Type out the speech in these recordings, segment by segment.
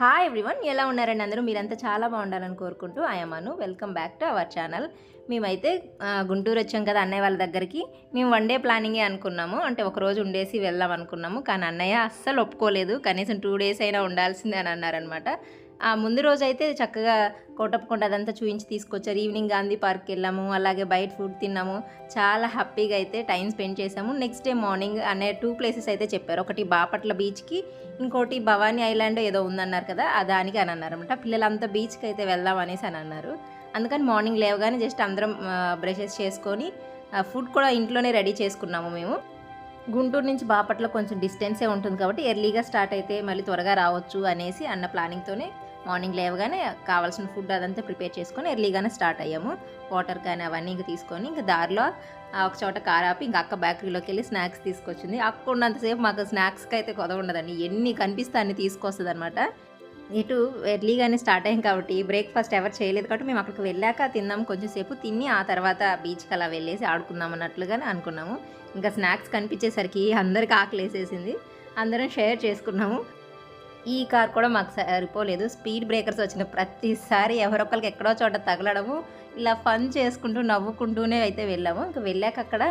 Hi everyone ఎలా ఉన్నారండి అందరూ? మీరంతా చాలా బాగుండాలని కోరుకుంటూ ఆయమాను welcome back to our channel మేమైతే గుంటూరు వచ్చాం కదా అన్నయ్య వాళ్ళ దగ్గరికి. మేము వన్ డే ప్లానింగే అనుకున్నాము. అంటే ఒక రోజు ఉండేసి వెళ్దాం అనుకున్నాము. కానీ అన్నయ్య అస్సలు ఒప్పుకోలేదు. కనీసం టూ డేస్ అయినా ఉండాల్సిందే అని అన్నారనమాట ఆ ముందు రోజు అయితే చక్కగా కోటప్పకొండ అదంతా చూపించి తీసుకొచ్చారు. ఈవినింగ్ గాంధీ పార్క్ వెళ్ళాము అలాగే బయట ఫుడ్ తిన్నాము. చాలా హ్యాపీగా అయితే టైం స్పెండ్ చేసాము నెక్స్ట్ డే మార్నింగ్ అనే టూ ప్లేసెస్ అయితే చెప్పారు. ఒకటి బాపట్ల బీచ్కి ఇంకోటి భవానీ ఐలాండ్ ఏదో ఉందన్నారు కదా ఆ దానికి అని అన్నారనమాట పిల్లలంతా బీచ్కి అయితే వెళ్దాం అనేసి అని అన్నారు. అందుకని మార్నింగ్ లేవగానే జస్ట్ అందరం బ్రషెస్ చేసుకొని ఫుడ్ కూడా ఇంట్లోనే రెడీ చేసుకున్నాము మేము. గుంటూరు నుంచి బాపట్ల కొంచెం డిస్టెన్సే ఉంటుంది కాబట్టి ఎర్లీగా స్టార్ట్ అయితే మళ్ళీ త్వరగా రావచ్చు అనేసి అన్న ప్లానింగ్తోనే మార్నింగ్ లేవగానే కావాల్సిన ఫుడ్ అదంతా ప్రిపేర్ చేసుకొని ఎర్లీగానే స్టార్ట్ అయ్యాము. వాటర్ కానీ అవన్నీ ఇంకా తీసుకొని ఇంకా దారిలో ఒక చోట కారాపి ఆపి ఇంకా అక్క బేకరీలోకి వెళ్ళి స్నాక్స్ తీసుకొచ్చింది. అక్క ఉన్నంతసేపు మాకు స్నాక్స్కి అయితే కొదవండదండి ఎన్ని కనిపిస్తే అన్ని తీసుకొస్తుంది అనమాట ఇటు ఎర్లీగానే స్టార్ట్ అయ్యాం కాబట్టి బ్రేక్ఫాస్ట్ ఎవరు చేయలేదు కాబట్టి మేము అక్కడికి వెళ్ళాక తిన్నాం కొంచెం సేపు తిని ఆ తర్వాత బీచ్కి అలా వెళ్ళేసి ఆడుకుందాం అన్నట్లుగానే అనుకున్నాము. ఇంకా స్నాక్స్ కనిపించేసరికి అందరికి ఆకలి వేసేసింది అందరం షేర్ చేసుకున్నాము. ఈ కార్ కూడా మాకు సరిపోలేదు. స్పీడ్ బ్రేకర్స్ వచ్చిన ప్రతిసారి ఎవరొకరికి ఎక్కడో చోట తగలడము ఇలా ఫన్ చేసుకుంటూ నవ్వుకుంటూనే అయితే వెళ్ళాము. ఇంకా వెళ్ళాక అక్కడ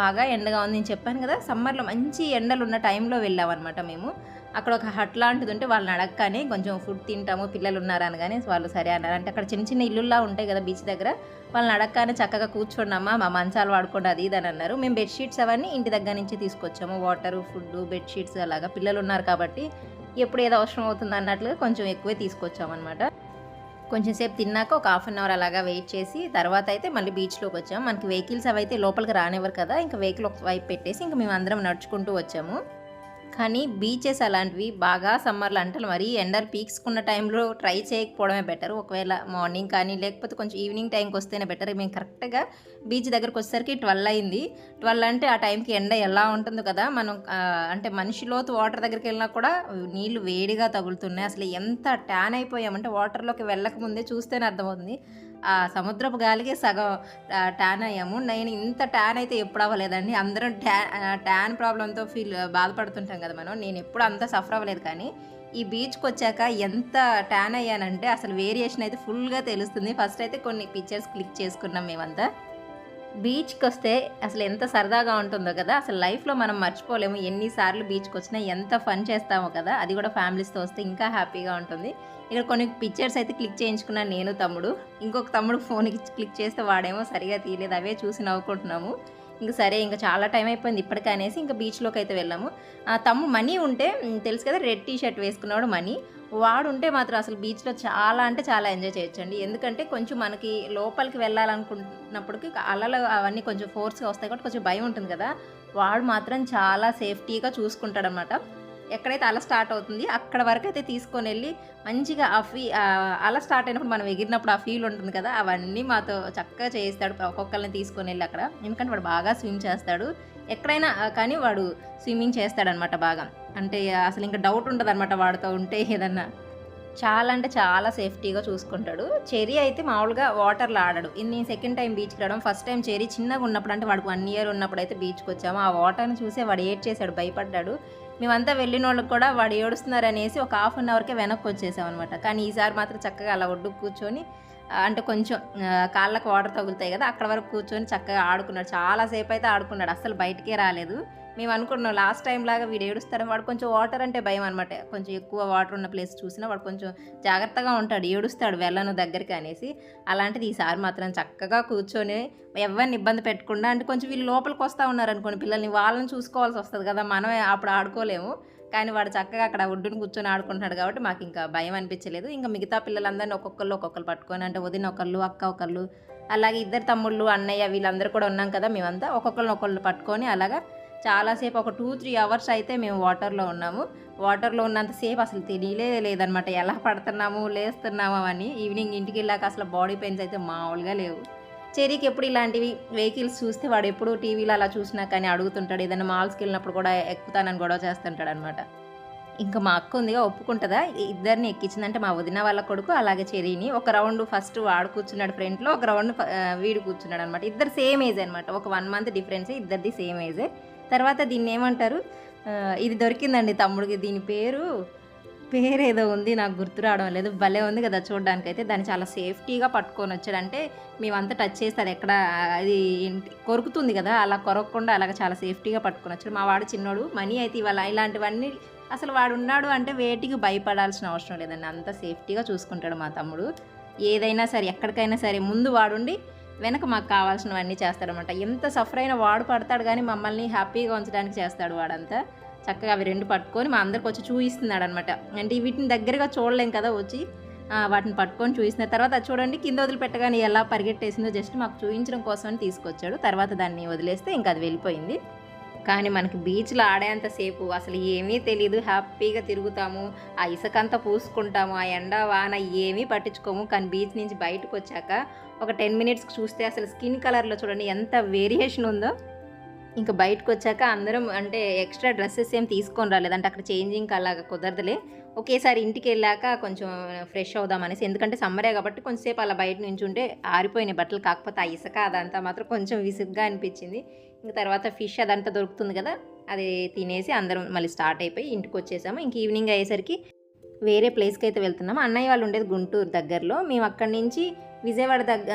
బాగా ఎండగా ఉంది నేను చెప్పాను కదా సమ్మర్లో మంచి ఎండలు ఉన్న టైంలో వెళ్ళామన్నమాట మేము. అక్కడ ఒక హట్ లాంటిది ఉంటే వాళ్ళని అడగగానే కొంచెం ఫుడ్ తింటాము పిల్లలు ఉన్నారని కానీ వాళ్ళు సరే అన్నారు. అంటే అక్కడ చిన్న చిన్న ఇల్లులా ఉంటాయి కదా బీచ్ దగ్గర వాళ్ళని అడగగానే చక్కగా కూర్చోండమ్మా మా మంచాలు వాడుకోండి అది ఇది అని అన్నారు. మేము బెడ్షీట్స్ అవన్నీ ఇంటి దగ్గర నుంచి తీసుకొచ్చాము. వాటర్ ఫుడ్ బెడ్షీట్స్ అలాగా పిల్లలు ఉన్నారు కాబట్టి ఎప్పుడు ఏదో అవసరం అవుతుంది అన్నట్లుగా కొంచెం ఎక్కువే తీసుకొచ్చామన్నమాట. కొంచెం సేపు తిన్నాక ఒక హాఫ్ అన్ అవర్ అలాగా వెయిట్ చేసి తర్వాత అయితే మళ్ళీ బీచ్లోకి వచ్చాము. మనకి వెహికల్స్ అవి అయితే లోపలికి రానివ్వరు కదా ఇంకా వెహికల్ ఒక వైపు పెట్టేసి ఇంకా మేము అందరం నడుచుకుంటూ వచ్చాము. కానీ బీచెస్ అలాంటివి బాగా సమ్మర్లో అంటారు మరి ఎండలు పీక్స్కున్న టైంలో ట్రై చేయకపోవడమే బెటర్. ఒకవేళ మార్నింగ్ కానీ లేకపోతే కొంచెం ఈవినింగ్ టైంకి వస్తేనే బెటర్. మేము కరెక్ట్గా బీచ్ దగ్గరకు వచ్చేసరికి ట్వెల్వ్ అయింది. ట్వెల్వ్ అంటే ఆ టైంకి ఎండ ఎలా ఉంటుందో కదా మనం అంటే మనిషి లోతు వాటర్ దగ్గరికి వెళ్ళినా కూడా నీళ్ళు వేడిగా తగులుతున్నాయి. అసలు ఎంత ట్యాన్ అయిపోయామంటే వాటర్లోకి వెళ్ళక ముందే చూస్తేనే అర్థమవుతుంది. ఆ సముద్రపు గాలికి సగం ట్యాన్ అయ్యాము. నేను ఇంత ట్యాన్ అయితే ఎప్పుడు అవ్వలేదండి. అందరం ట్యా ట్యాన్ ప్రాబ్లంతో ఫీల్ బాధపడుతుంటాం కదా మనం. నేను ఎప్పుడు అంత సఫర్ అవ్వలేదు కానీ ఈ బీచ్కి వచ్చాక ఎంత ట్యాన్ అయ్యానంటే అసలు వేరియేషన్ అయితే ఫుల్గా తెలుస్తుంది. ఫస్ట్ అయితే కొన్ని పిక్చర్స్ క్లిక్ చేసుకున్నాం మేమంతా. బీచ్కి వస్తే అసలు ఎంత సరదాగా ఉంటుందో కదా. అసలు లైఫ్లో మనం మర్చిపోలేము. ఎన్నిసార్లు బీచ్కి వచ్చినా ఎంత ఫన్ చేస్తామో కదా. అది కూడా ఫ్యామిలీస్తో వస్తే ఇంకా హ్యాపీగా ఉంటుంది. ఇక్కడ కొన్ని పిక్చర్స్ అయితే క్లిక్ చేయించుకున్నాను నేను తమ్ముడు. ఇంకొక తమ్ముడు ఫోన్కి క్లిక్ చేస్తే వాడేమో సరిగా తీయలేదు. అవే చూసి నవ్వుకుంటున్నాము. ఇంకా సరే ఇంకా చాలా టైం అయిపోయింది ఇప్పటికే అనేసి ఇంకా బీచ్లోకి అయితే వెళ్ళాము. తమ్ముడు మనీ ఉంటే తెలుసు కదా రెడ్ టీ షర్ట్ వేసుకున్నాడు మనీ. వాడు ఉంటే మాత్రం అసలు బీచ్లో చాలా అంటే చాలా ఎంజాయ్ చేయొచ్చండి. ఎందుకంటే కొంచెం మనకి లోపలికి వెళ్ళాలనుకున్నప్పటికి అలలు అవన్నీ కొంచెం ఫోర్స్గా వస్తాయి కాబట్టి కొంచెం భయం ఉంటుంది కదా. వాడు మాత్రం చాలా సేఫ్టీగా చూసుకుంటాడనమాట. ఎక్కడైతే అల స్టార్ట్ అవుతుంది అక్కడ వరకు అయితే తీసుకొని వెళ్ళి మంచిగా ఆ ఫీ అలా అల స్టార్ట్ అయినప్పుడు మనం ఎగిరినప్పుడు ఆ ఫీల్ ఉంటుంది కదా అవన్నీ మాతో చక్కగా చేయిస్తాడు ఒక్కొక్కరిని తీసుకొని వెళ్ళి అక్కడ. ఎందుకంటే వాడు బాగా స్విమ్ చేస్తాడు. ఎక్కడైనా కానీ వాడు స్విమ్మింగ్ చేస్తాడనమాట బాగా. అంటే అసలు ఇంకా డౌట్ ఉంటుంది అనమాట వాడితో ఉంటే ఏదన్నా. చాలా అంటే చాలా సేఫ్టీగా చూసుకుంటాడు. చెరీ అయితే మామూలుగా వాటర్లో ఆడాడు. ఇన్ని సెకండ్ టైం బీచ్కి రావడం. ఫస్ట్ టైం చెరీ చిన్నగా ఉన్నప్పుడు అంటే వాడికి వన్ ఇయర్ ఉన్నప్పుడు అయితే బీచ్కి వచ్చాము. ఆ వాటర్ని చూసే వాడు ఏడ్ చేశాడు భయపడ్డాడు. మేమంతా వెళ్ళిన వాళ్ళకి కూడా వాడు ఏడుస్తున్నారు అనేసి ఒక హాఫ్ అన్ అవర్కే వెనక్కి వచ్చేసాం అనమాట కానీ ఈసారి మాత్రం చక్కగా అలా ఒడ్డు కూర్చొని అంటే కొంచెం కాళ్ళకు వాటర్ తగులుతాయి కదా అక్కడ వరకు కూర్చొని చక్కగా ఆడుకున్నాడు. చాలాసేపు అయితే ఆడుకున్నాడు. అస్సలు బయటికే రాలేదు. మేము అనుకున్నాం లాస్ట్ టైం లాగా వీడు ఏడుస్తారని. వాడు కొంచెం వాటర్ అంటే భయం అనమాట కొంచెం ఎక్కువ వాటర్ ఉన్న ప్లేస్ చూసినా వాడు కొంచెం జాగ్రత్తగా ఉంటాడు ఏడుస్తాడు వెళ్ళను దగ్గరికి అనేసి. అలాంటిది ఈసారి మాత్రం చక్కగా కూర్చొని ఎవరిని ఇబ్బంది పెట్టకుండా అంటే కొంచెం వీళ్ళు లోపలికి వస్తూ ఉన్నారు అనుకోండి పిల్లల్ని వాళ్ళని చూసుకోవాల్సి వస్తుంది కదా మనమే అప్పుడు ఆడుకోలేము. కానీ వాడు చక్కగా అక్కడ ఒడ్డును కూర్చొని ఆడుకుంటున్నాడు కాబట్టి మాకు ఇంకా భయం అనిపించలేదు. ఇంకా మిగతా పిల్లలందరినీ ఒక్కొక్కళ్ళు ఒక్కొక్కరు పట్టుకొని అంటే వదిన ఒకళ్ళు అక్క ఒకళ్ళు అలాగే ఇద్దరు తమ్ముళ్ళు అన్నయ్య వీళ్ళందరూ కూడా ఉన్నాం కదా మేమంతా ఒక్కొక్కరిని ఒకళ్ళు పట్టుకొని అలాగా చాలాసేపు ఒక టూ త్రీ అవర్స్ అయితే మేము వాటర్లో ఉన్నాము. వాటర్లో ఉన్నంతసేపు అసలు తెలియలే లేదనమాట ఎలా పడుతున్నాము లేస్తున్నాము అని ఈవినింగ్ ఇంటికి వెళ్ళాక అసలు బాడీ పెయిన్స్ అయితే మామూలుగా లేవు. చెరీకి ఎప్పుడు ఇలాంటివి వెహికల్స్ చూస్తే వాడు ఎప్పుడు టీవీలో అలా చూసినా కానీ అడుగుతుంటాడు. ఏదైనా మాల్స్కి వెళ్ళినప్పుడు కూడా ఎక్కుతానని గొడవ చేస్తుంటాడు అనమాట ఇంకా మా అక్క ఉందిగా ఒప్పుకుంటుందా? ఇద్దరిని ఎక్కించిందంటే మా వదిన వాళ్ళ కొడుకు అలాగే చెరీని. ఒక రౌండ్ ఫస్ట్ వాడు కూర్చున్నాడు ఫ్రంట్లో ఒక రౌండ్ వీడు కూర్చున్నాడు అనమాట ఇద్దరు సేమ్ ఏజ్ అనమాట ఒక వన్ మంత్ డిఫరెన్స్ ఇద్దరిది సేమ్ ఏజే. తర్వాత దీన్ని ఏమంటారు? ఇది దొరికిందండి తమ్ముడికి దీని పేరు పేరేదో ఉంది నాకు గుర్తు రావడం లేదు. భలే ఉంది కదా చూడడానికి అయితే దాన్ని చాలా సేఫ్టీగా పట్టుకొని వచ్చాడు అంటే మేమంతా టచ్ చేస్తారు ఎక్కడ అది ఏంటి కొరుకుతుంది కదా. అలా కొరకకుండా అలాగ చాలా సేఫ్టీగా పట్టుకొని వచ్చాడు. మా వాడు చిన్నోడు మనీ అయితే ఇవాళ ఇలాంటివన్నీ అసలు వాడు ఉన్నాడు అంటే వేటికి భయపడాల్సిన అవసరం లేదండి. అంత సేఫ్టీగా చూసుకుంటాడు మా తమ్ముడు. ఏదైనా సరే ఎక్కడికైనా సరే ముందు వాడుండి వెనక మాకు కావాల్సినవన్నీ చేస్తాడనమాట. ఎంత సఫర్ అయిన వాడు పడతాడు కానీ మమ్మల్ని హ్యాపీగా ఉంచడానికి చేస్తాడు వాడంతా. చక్కగా అవి రెండు పట్టుకొని మా అందరికి వచ్చి చూపిస్తున్నాడు అనమాట అంటే వీటిని దగ్గరగా చూడలేం కదా వచ్చి వాటిని పట్టుకొని చూసిన తర్వాత అది చూడండి కింద వదిలిపెట్టగానే ఎలా పరిగెట్టేసిందో జస్ట్ మాకు చూపించడం కోసం తీసుకొచ్చాడు. తర్వాత దాన్ని వదిలేస్తే ఇంకా అది వెళ్ళిపోయింది. కానీ మనకి బీచ్లో ఆడేంత సేపు అసలు ఏమీ తెలియదు హ్యాపీగా తిరుగుతాము. ఆ ఇసుకంతా పూసుకుంటాము. ఆ ఎండ వాన ఏమీ పట్టించుకోము. కానీ బీచ్ నుంచి బయటకు వచ్చాక ఒక టెన్ మినిట్స్ చూస్తే అసలు స్కిన్ కలర్లో చూడండి ఎంత వేరియేషన్ ఉందో. ఇంకా బయటకు వచ్చాక అందరం అంటే ఎక్స్ట్రా డ్రెస్సెస్ ఏం తీసుకొని రాలేదంటే అక్కడ చేంజింగ్ అలాగ కుదరదులే. ఒకేసారి ఇంటికి వెళ్ళాక కొంచెం ఫ్రెష్ అవుదాం అనేసి ఎందుకంటే సమ్మరే కాబట్టి కొంచెంసేపు అలా బయట నుంచి ఉంటే ఆరిపోయినాయి బట్టలు. కాకపోతే ఆ ఇసుక అదంతా మాత్రం కొంచెం విసుగ్గా అనిపించింది. ఇంకా తర్వాత ఫిష్ అదంతా దొరుకుతుంది కదా అది తినేసి అందరం మళ్ళీ స్టార్ట్ అయిపోయి ఇంటికి వచ్చేసాము ఇంక ఈవినింగ్ అయ్యేసరికి వేరే ప్లేస్కి అయితే వెళ్తున్నాము అన్నయ్య వాళ్ళు ఉండేది గుంటూరు దగ్గరలో. మేము అక్కడి నుంచి విజయవాడ దగ్గ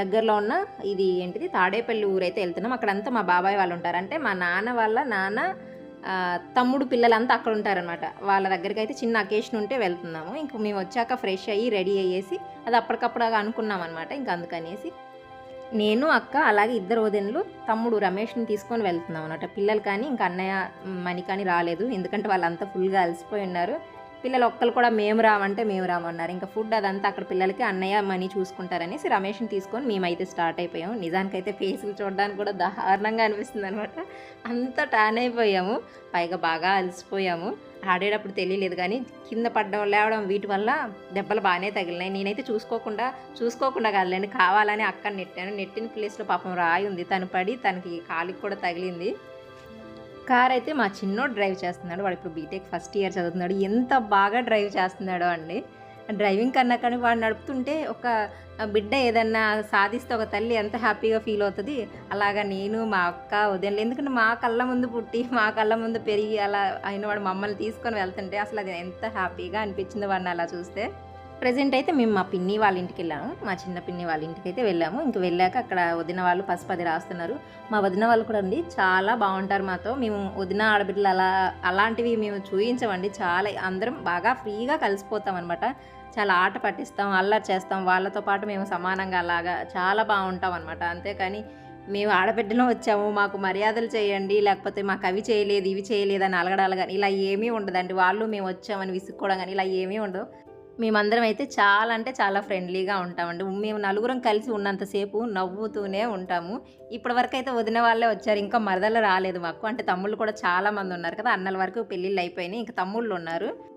దగ్గరలో ఉన్న ఇది ఏంటిది? తాడేపల్లి ఊరైతే వెళ్తున్నాం. అక్కడంతా మా బాబాయ్ వాళ్ళు ఉంటారు. అంటే మా నాన్న వాళ్ళ నాన్న తమ్ముడు పిల్లలంతా అక్కడ ఉంటారనమాట వాళ్ళ దగ్గరికి అయితే చిన్న అకేషన్ ఉంటే వెళ్తున్నాము. ఇంక మేము వచ్చాక ఫ్రెష్ అయ్యి రెడీ అయ్యేసి అది అప్పటికప్పుడు అనుకున్నాం అనమాట ఇంక అందుకనేసి నేను అక్క అలాగే ఇద్దరు వదినలు తమ్ముడు రమేష్ని తీసుకొని వెళ్తున్నాం అనమాట పిల్లలు కానీ ఇంకా అన్నయ్య మణి కానీ రాలేదు. ఎందుకంటే వాళ్ళంతా ఫుల్గా అలసిపోయి ఉన్నారు. పిల్లలు ఒక్కరు కూడా మేము రామంటే మేము రామన్నారు. ఇంకా ఫుడ్ అదంతా అక్కడ పిల్లలకి అన్నయ్య మనీ చూసుకుంటారనేసి రమేష్ని తీసుకొని మేమైతే స్టార్ట్ అయిపోయాము నిజానికైతే ఫేసులు చూడడానికి కూడా దారుణంగా అనిపిస్తుంది అనమాట అంత టాన్ అయిపోయాము. పైగా బాగా అలసిపోయాము. ఆడేటప్పుడు తెలియలేదు కానీ కింద పడ్డం లేవడం వీటి వల్ల దెబ్బలు బాగానే తగిలినాయి. నేనైతే చూసుకోకుండా చూసుకోకుండా కాదులేండి కావాలని అక్కడ నెట్టాను. నెట్టిన ప్లేస్లో పాపం రాయి ఉంది. తను పడి తనకి కాలికి కూడా తగిలింది. కార్ అయితే మా చిన్నోడు డ్రైవ్ చేస్తున్నాడు. వాడు ఇప్పుడు బీటెక్ ఫస్ట్ ఇయర్ చదువుతున్నాడు. ఎంత బాగా డ్రైవ్ చేస్తున్నాడో అండి. డ్రైవింగ్ కన్నా కానీ వాడు నడుపుతుంటే ఒక బిడ్డ ఏదన్నా సాధిస్తే ఒక తల్లి ఎంత హ్యాపీగా ఫీల్ అవుతుంది. అలాగా నేను మా అక్క ఉదయం ఎందుకంటే మా కళ్ళ ముందు పుట్టి మా కళ్ళ ముందు పెరిగి అలా అయిన వాడు మమ్మల్ని తీసుకొని వెళ్తుంటే అసలు అది ఎంత హ్యాపీగా అనిపించింది వాడిని అలా చూస్తే. ప్రజెంట్ అయితే మేము మా పిన్ని వాళ్ళ ఇంటికి వెళ్ళాము. మా చిన్న పిన్ని వాళ్ళ ఇంటికి అయితే వెళ్ళాము. ఇంక వెళ్ళాక అక్కడ వదిన వాళ్ళు పసుపు అది రాస్తున్నారు. మా వదిన వాళ్ళు కూడా అండి చాలా బాగుంటారు మాతో. మేము వదిన ఆడబిడ్డలు అలా అలాంటివి మేము చూయించమండి. చాలా అందరం బాగా ఫ్రీగా కలిసిపోతాం అనమాట చాలా ఆట పట్టిస్తాం అల్లరి చేస్తాం. వాళ్ళతో పాటు మేము సమానంగా అలాగా చాలా బాగుంటాం అనమాట అంతేకాని మేము ఆడబిడ్డలో వచ్చాము మాకు మర్యాదలు చేయండి లేకపోతే మాకు అవి చేయలేదు ఇవి చేయలేదు అని అలగడాలు కానీ ఇలా ఏమీ ఉండదండి. వాళ్ళు మేము వచ్చామని విసుక్కోవడం కానీ ఇలా ఏమీ ఉండదు. మేమందరం అయితే చాలా అంటే చాలా ఫ్రెండ్లీగా ఉంటామండి. మేము నలుగురం కలిసి ఉన్నంతసేపు నవ్వుతూనే ఉంటాము. ఇప్పటి వరకు అయితే వదిన వాళ్ళే వచ్చారు. ఇంకా మరదలు రాలేదు మాకు. అంటే తమ్ముళ్ళు కూడా చాలా మంది ఉన్నారు కదా. అన్నల వరకు పెళ్ళిళ్ళు అయిపోయినాయి. ఇంకా తమ్ముళ్ళు ఉన్నారు.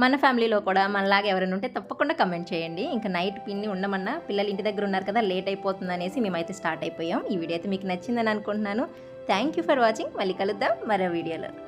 మన ఫ్యామిలీలో కూడా మనలాగా ఎవరైనా ఉంటే తప్పకుండా కమెంట్ చేయండి. ఇంకా నైట్ పిన్ని ఉండమన్నా పిల్లలు ఇంటి దగ్గర ఉన్నారు కదా లేట్ అయిపోతుంది అనేసి మేమైతే స్టార్ట్ అయిపోయాం. ఈ వీడియో అయితే మీకు నచ్చిందని అనుకుంటున్నాను. థ్యాంక్ యూ ఫర్ వాచింగ్ మళ్ళీ కలుద్దాం మరో వీడియోలో.